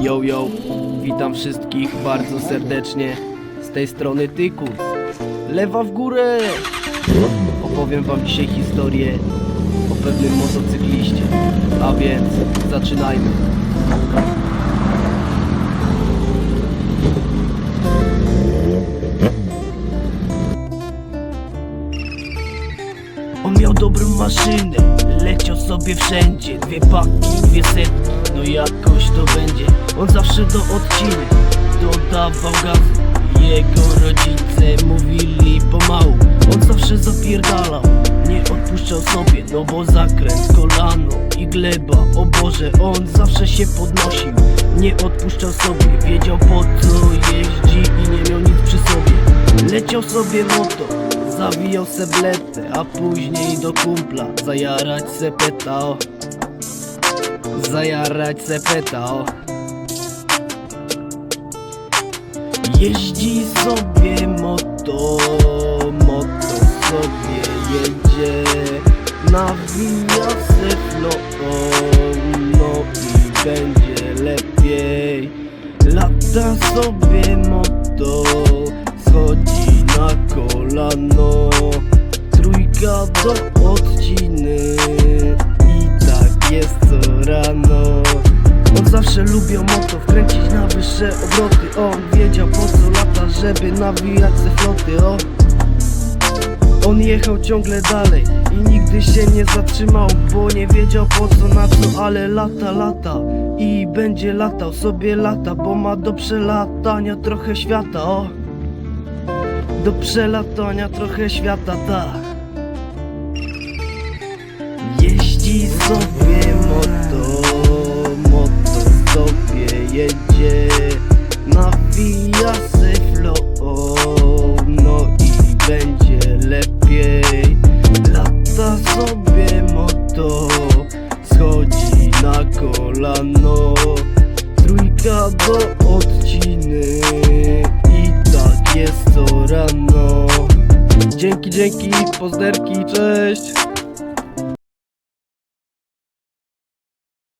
Yo, yo, witam wszystkich bardzo serdecznie. Z tej strony Tykus. Lewa w górę! Opowiem wam dzisiaj historię o pewnym motocykliście. A więc zaczynajmy. On miał dobrą maszynę, leciał sobie wszędzie. Dwie paki, dwie setki, no jakoś to będzie. On zawsze do odcinek dodawał gazu. Jego rodzice mówili pomału. On zawsze zapierdalał, nie odpuszczał sobie. No bo zakręt, kolano i gleba O Boże, on zawsze się podnosił. Nie odpuszczał sobie, wiedział po co jeździ I nie miał nic przy sobie. Leciał sobie moto, zawijał se bletę A później do kumpla zajarać se peta o. Zajarać se peta o. Jeździ sobie moto, moto sobie jedzie Nawija se flow, no i będzie lepiej Lata sobie Do odciny. I tak jest co rano. On zawsze lubił moto, wkręcić na wyższe obroty. On wiedział po co lata, żeby nawijać se floty. O. On jechał ciągle dalej i nigdy się nie zatrzymał Bo nie wiedział po co na co, ale lata, lata. I będzie latał sobie lata, bo ma do przelatania trochę świata. O. Do przelatania trochę świata, tak Jeździ sobie moto, moto sobie jedzie. Nawija se flow, no i będzie lepiej. Lata sobie moto, schodzi na kolano. Trójka do odciny i tak jest co rano. Dzięki, dzięki, pozderki, cześć